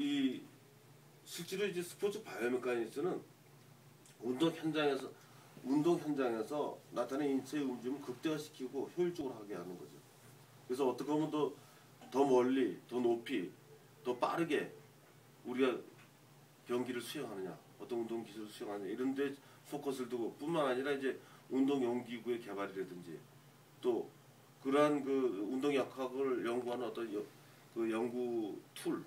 이 실제로 이제 스포츠 바이오메카니스는 운동 현장에서 운동 현장에서 나타나는 인체의 움직임을 극대화시키고 효율적으로 하게 하는 거죠. 그래서 어떻게 보면 더, 더 멀리, 더 높이, 더 빠르게 우리가 경기를 수행하느냐, 어떤 운동 기술을 수행하느냐 이런 데 포커스를 두고 뿐만 아니라 이제 운동 연기구의 개발이라든지 또 그러한 그 운동 약학을 연구하는 어떤 여- 그 연구 툴,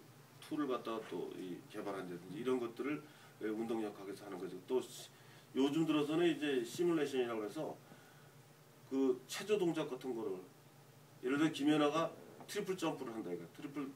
툴을 갖다가 또이 개발한다든지 이런 것들을 예, 운동 약학에서 하는 거죠. 또 시- 요즘 들어서는 이제 시뮬레이션이라고 해서 그 체조 동작 같은 거를 예를 들어 김연아가 트리플 점프를 한다 이거 트리플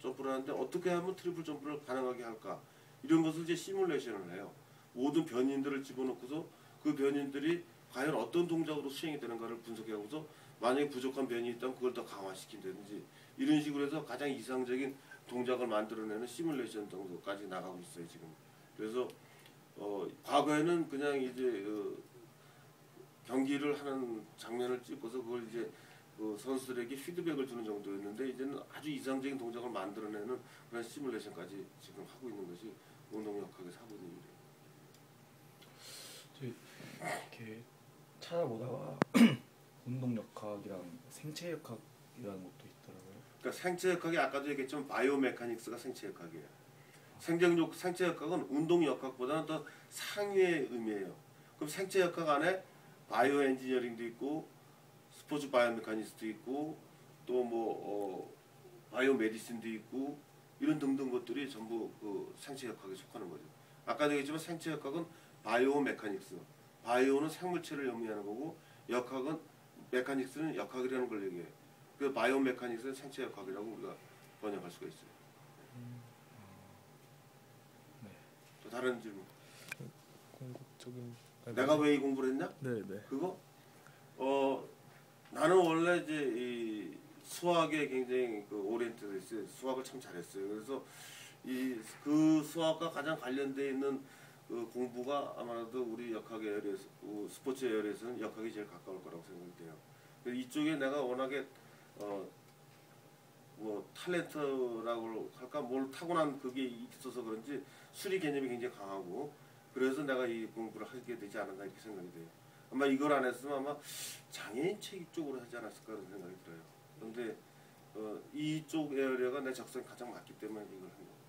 점프를 하는데 어떻게 하면 트리플 점프를 가능하게 할까 이런 것을 이제 시뮬레이션을 해요. 모든 변인들을 집어넣고서 그 변인들이 과연 어떤 동작으로 수행이 되는가를 분석해보고서 만약에 부족한 변이 있다면 그걸 더 강화시킨다든지 이런 식으로 해서 가장 이상적인 동작을 만들어내는 시뮬레이션 정도까지 나가고 있어요 지금. 그래서 어, 과거에는 그냥 이제 그 경기를 하는 장면을 찍고서 그걸 이제 그 선수들에게 피드백을 주는 정도였는데 이제는 아주 이상적인 동작을 만들어내는 그런 시뮬레이션까지 지금 하고 있는 것이 운동역학에서 하고 있는 일이에요. 이렇게 찾아보다가 운동역학이랑 생체역학이라는 것도 있더라고요. 그러니까 생체역학이 아까도 얘기했지만 바이오메카닉스가 생체역학이에요. 생명력 생체역학은 운동역학보다는 더 상위의 의미예요. 그럼 생체역학 안에 바이오 엔지니어링도 있고 스포츠 바이오메카니스도 있고 또뭐 어, 바이오 메디신도 있고 이런 등등 것들이 전부 그 생체역학에 속하는 거죠. 아까도 얘기했지만 생체역학은 바이오 메카닉스, 바이오는 생물체를 의미하는 거고 역학은 메카닉스는 역학이라는 걸 얘기해요. 그 바이오 메카닉스는 생체 역학이라고 우리가 번역할 수가 있어요. 네. 또 다른 질문. 궁극적인 내가 왜 이 공부를 했냐? 네 네 그거? 어 나는 원래 이제 이 수학에 굉장히 그 오리엔트돼 있어요. 수학을 참 잘했어요. 그래서 이 그 수학과 가장 관련돼 있는 그 공부가 아마도 우리 역학 예열에서 우- 스포츠 예열에서는 역학이 제일 가까울 거라고 생각이 돼요. 그래서 이쪽에 내가 워낙에 어 뭐 탤런트라고 할까 뭘 타고난 그게 있어서 그런지 수리 개념이 굉장히 강하고 그래서 내가 이 공부를 하게 되지 않았나 이렇게 생각이 돼요. 아마 이걸 안 했으면 아마 장애인 책 쪽으로 하지 않았을까 그런 생각이 들어요. 그런데 어, 이쪽 에어리어가 내 적성에 가장 맞기 때문에 이걸 한 거고.